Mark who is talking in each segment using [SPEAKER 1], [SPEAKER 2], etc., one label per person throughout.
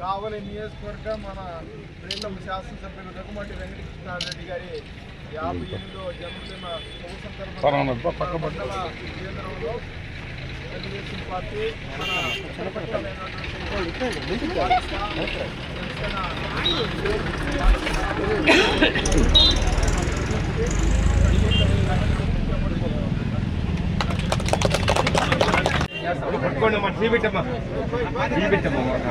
[SPEAKER 1] కావలి నియోజకవర్గం మన ప్రేమ శాసనసభ్యులు దగ్గుమాటి వెంకటకృష్ణారెడ్డి గారి యాభై ఎనిమిదో జన్మదిన సందర్భంగా కేంద్రంలో తెలుగుదేశం పార్టీ మన చలపట్టమైనటువంటి
[SPEAKER 2] పట్టుకోండి అమ్మా టీ పెట్టమ్మా టీ పెట్టమ్మా ఒక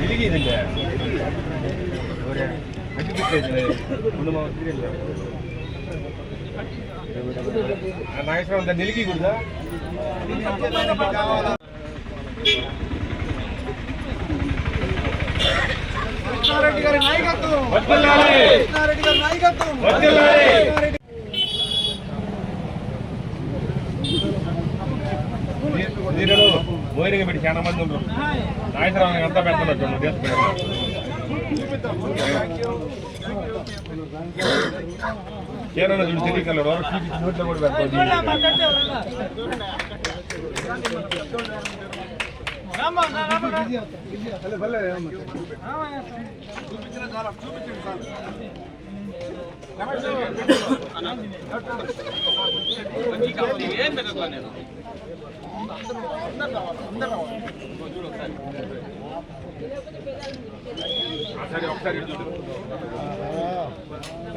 [SPEAKER 2] వెలిగిందండి అట్టి పెట్టేది ముందు మా నాగేశ్వరం దాన్ని నిలిగి కూడా
[SPEAKER 1] కృష్ణారెడ్డి గారి నాయకత్వం
[SPEAKER 2] వర్ధిల్లాలి!
[SPEAKER 1] కృష్ణారెడ్డి గారి నాయకత్వం
[SPEAKER 2] వైరింగ్ పెట్టి చాలా మంది ఉన్నారు. నాగేశ్వరం అంతా పెడుతున్నట్టు దేశ కేరళ చూడు తెలియకల్లాడు నోట్లో కూడా పెడతాడు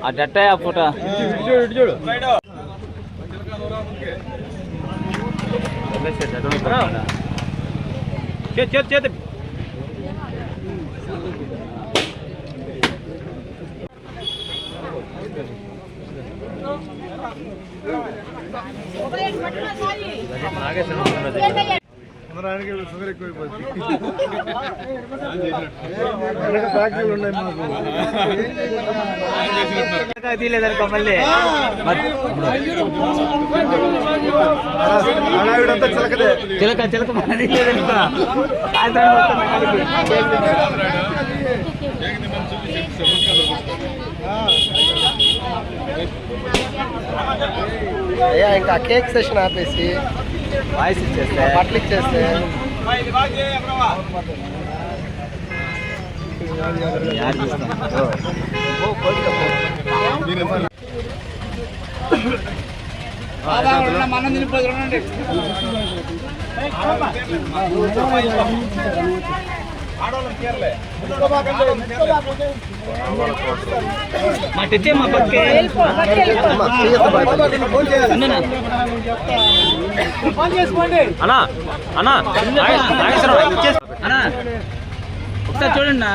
[SPEAKER 3] అట్టే ఆ ఫోటో.
[SPEAKER 2] చూడు చేతి చేతి చేతి
[SPEAKER 1] అందరానికి షుగర్
[SPEAKER 3] మళ్ళీ
[SPEAKER 1] హడావిడంతా చిలకదే
[SPEAKER 3] చిలక చిలక.
[SPEAKER 1] అయ్యా ఇంకా కేక్ సెషన్ ఆపేసి
[SPEAKER 3] వాయిస్ ఇచ్చేస్తే
[SPEAKER 1] బట్టలు ఇచ్చేస్తే
[SPEAKER 3] యాడ్ చేస్తాం. మా తెచ్చే మా పక్కే అన్ననా అన్నా అన్నా అన్నా ఒకసారి చూడండి నా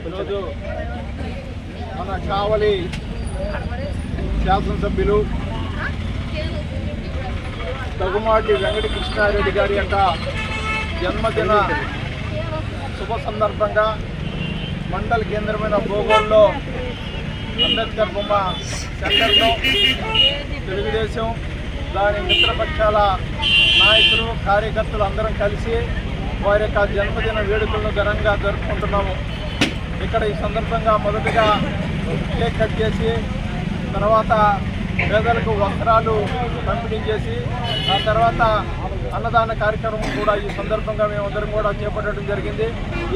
[SPEAKER 1] ఈరోజు మన కావలి శాసనసభ్యులు తగుమాటి వెంకటకృష్ణారెడ్డి గారి యొక్క జన్మదిన శుభ సందర్భంగా మండల కేంద్రమైన భూగోళంలో అంబేద్కర్ బొమ్మ సెంటర్లో తెలుగుదేశం దాని మిత్రపక్షాల నాయకులు కార్యకర్తలు అందరం కలిసి వారి యొక్క జన్మదిన వేడుకలను ఘనంగా జరుపుకుంటున్నాము. ఇక్కడ ఈ సందర్భంగా మొదటగా కేక్ కట్ చేసి తర్వాత పేదలకు వస్త్రాలు పంపిణీ చేసి ఆ తర్వాత అన్నదాన కార్యక్రమం కూడా ఈ సందర్భంగా మేమందరం కూడా చేపట్టడం జరిగింది.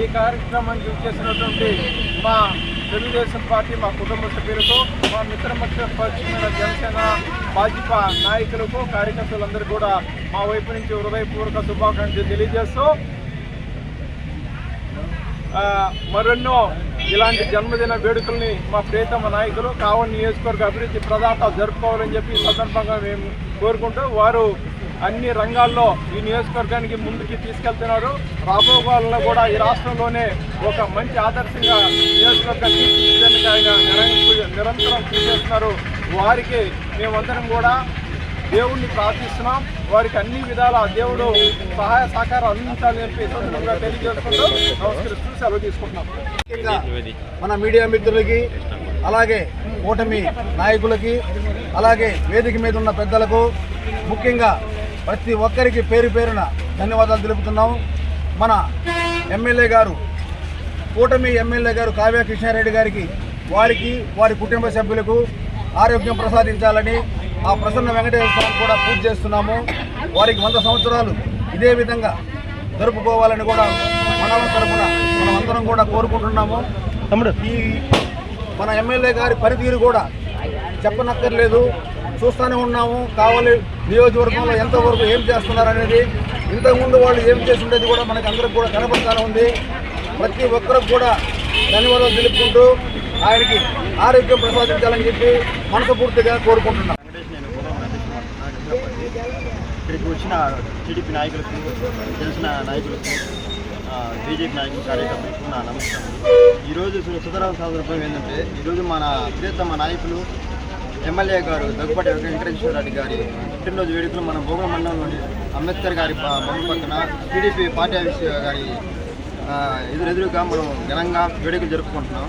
[SPEAKER 1] ఈ కార్యక్రమానికి చేసినటువంటి మా తెలుగుదేశం పార్టీ మా కుటుంబ సభ్యులకు మా మిత్రపక్ష పక్షమైన జనసేన భాజపా నాయకులకు కార్యకర్తలందరూ కూడా మా వైపు నుంచి హృదయపూర్వక శుభాకాంక్షలు తెలియజేస్తూ
[SPEAKER 4] మరెన్నో ఇలాంటి జన్మదిన వేడుకల్ని మా ప్రియతమ నాయకులు కావలి నియోజకవర్గ అభివృద్ధి ప్రదాత జరుపుకోవాలని చెప్పి సందర్భంగా మేము కోరుకుంటూ వారు అన్ని రంగాల్లో ఈ నియోజకవర్గానికి ముందుకి తీసుకెళ్తున్నారు. రాబో వాళ్ళలో కూడా ఈ రాష్ట్రంలోనే ఒక మంచి ఆదర్శంగా నియోజకవర్గాన్ని ఆయన నిరంతరం నిరంతరం కృషి చేస్తున్నారు వారికి మేమందరం కూడా దేవుణ్ణి ప్రార్థిస్తున్నాం. వారికి అన్ని విధాల దేవుడు సహాయ సహకారం అందించాలని చెప్పి సందర్భంగా తెలియజేసుకుంటూ నమస్కరిస్తూ సెలవు తీసుకుంటున్నాం.
[SPEAKER 5] ముఖ్యంగా మన మీడియా మిత్రులకి అలాగే కూటమి నాయకులకి అలాగే వేదిక మీద ఉన్న పెద్దలకు ముఖ్యంగా ప్రతి ఒక్కరికి పేరు పేరున ధన్యవాదాలు తెలుపుతున్నాం. మన ఎమ్మెల్యే గారు కూటమి ఎమ్మెల్యే గారు కావ్య కృష్ణారెడ్డి గారికి వారికి వారి కుటుంబ సభ్యులకు ఆరోగ్యం ప్రసాదించాలని ఆ ప్రసన్న వెంకటేశ్వర స్వామి కూడా పూజ చేస్తున్నాము. వారికి వంద సంవత్సరాలు. ఇదే విధంగా జరుపుకోవాలని కూడా మన తరపున మనం అందరం కూడా కోరుకుంటున్నాము. తమ్ముడు. ఈ మన ఎమ్మెల్యే గారి పనితీరు కూడా చెప్పనక్కర్లేదు. చూస్తూనే ఉన్నాము. కావాలి నియోజకవర్గంలో ఎంతవరకు ఏం చేస్తున్నారు అనేది ఇంతకుముందు వాళ్ళు ఏం చేసి ఉండేది కూడా మనకి అందరికి కూడా కనపడతానే ఉంది. ప్రతి ఒక్కరికి కూడా ధన్యవాదాలు తెలుపుకుంటూ ఆయనకి ఆరోగ్యం ప్రసాదించాలని చెప్పి మనస్ఫూర్తిగా కోరుకుంటున్నాం.
[SPEAKER 6] ఇక్కడికి వచ్చిన టీడీపీ నాయకులకు తెలిసిన నాయకులకు బీజేపీ నాయకులు కార్యకర్తలకు నా నమస్కారం. ఈరోజు సుతరాం సందర్భం ఏంటంటే ఈరోజు మన ప్రియతమ నాయకులు ఎమ్మెల్యే గారు దగ్గుపాటి వెంకటేశ్వర రెడ్డి గారి పుట్టినరోజు వేడుకలు మన భోగ మండలంలోని అంబేద్కర్ గారి బొమ్మ పక్కన టీడీపీ పార్టీ ఆఫీస్ గారి ఎదురెదురుగా మనం ఘనంగా వేడుకలు జరుపుకుంటున్నాం.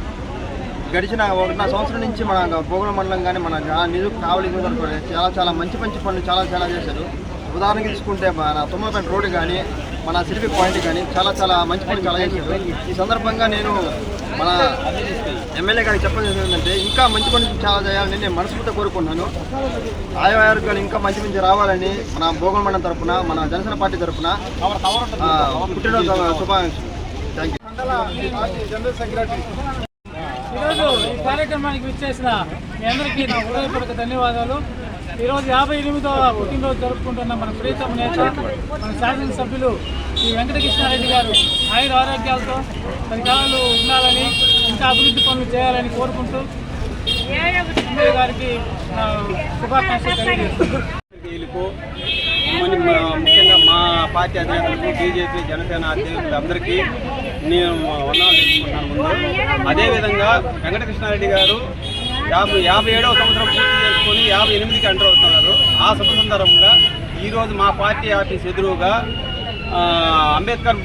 [SPEAKER 6] గడిచిన ఒకటిన్నర సంవత్సరం నుంచి మన భోగుల మండలం కానీ మన నిధులు కావలి చాలా చాలా మంచి మంచి పనులు చాలా చాలా చేశారు. ఉదాహరణకి తీసుకుంటే మన తుమ్మలపేట రోడ్డు కానీ మన సిరిపి పాయింట్ కానీ చాలా చాలా మంచి పనులు చాలా చేశారు. ఈ సందర్భంగా నేను మన ఎమ్మెల్యే గారికి చెప్పాల్సింది ఏంటంటే ఇంకా మంచి పనులు చాలా చేయాలని నేను మనస్ఫూర్తిగా కోరుకుంటున్నాను. ఆయా ఇంకా మంచి మంచి రావాలని మన భోగుల మండలం తరపున మన జనసేన పార్టీ తరఫున పుట్టినరోజు శుభాకాంక్షలు.
[SPEAKER 4] Thank you general secretary.
[SPEAKER 7] ఈరోజు ఈ కార్యక్రమానికి విచ్చేసిన మీ అందరికీ నా హృదయపూర్వక ధన్యవాదాలు. ఈరోజు యాభై ఎనిమిదవ పుట్టినరోజు జరుపుకుంటున్న మన ప్రీతమ నేత మన శాసనసభ్యులు ఈ వెంకటకృష్ణారెడ్డి గారు ఆయుర ఆరోగ్యాలతో తన కాలాలు ఉండాలని ఇంకా అభివృద్ధి పనులు చేయాలని కోరుకుంటూ గారికి శుభాకాంక్షలు తెలియజేస్తున్నాను
[SPEAKER 8] మా- ముఖ్యంగా మా పార్టీ అధినేతలకు బీజేపీ జనసేన అధ్యక్షులందరికీ నేను వందనాలు తెలుసుకుంటున్నాను ముందు. అదేవిధంగా వెంకటకృష్ణారెడ్డి గారు యాభై యాభై ఏడవ సంవత్సరం పూర్తి చేసుకొని యాభై ఎనిమిదికి ఎంటర్ అవుతున్నారు. ఆ శుభ సందర్భంగా ఈరోజు మా పార్టీ ఆఫీస్ ఎదురుగా అంబేద్కర్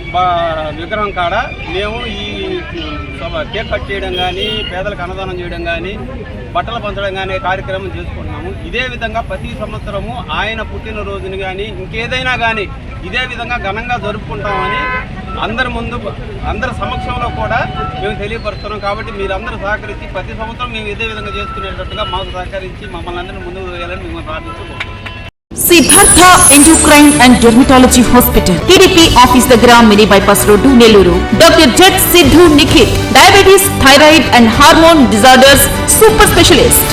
[SPEAKER 8] విగ్రహం కాడ మేము ఈ సభ- కేక్ కట్ చేయడం కానీ పేదలకు అన్నదానం చేయడం కానీ బట్టలు పంచడం కానీ కార్యక్రమం చేసుకుంటున్నాము. ఇదే విధంగా ప్రతి సంవత్సరము ఆయన పుట్టినరోజుని కానీ ఇంకేదైనా కానీ ఇదే విధంగా ఘనంగా జరుపుకుంటామని అందరి ముందు అందరి సమక్షంలో కూడా మేము తెలియపరుస్తున్నాం కాబట్టి మీరందరూ సహకరించి ప్రతి సంవత్సరం మేము ఇదే విధంగా చేసుకునేటట్టుగా మాకు సహకరించి మమ్మల్ని అందరినీ ముందుకు వేయాలని మేము ప్రార్థిస్తున్నాం
[SPEAKER 9] Siddhartha endocrine and dermatology hospital TDP office దగ్గర mini bypass road Nellore doctor jet Siddhu Nikhit diabetes thyroid and hormone disorders super specialist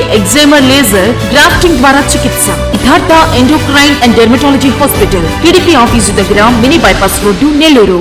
[SPEAKER 9] ఎగ్జామర్ laser grafting ద్వారా చికిత్స. Siddhartha endocrine and dermatology hospital TDP office దగ్గర mini bypass road Nellore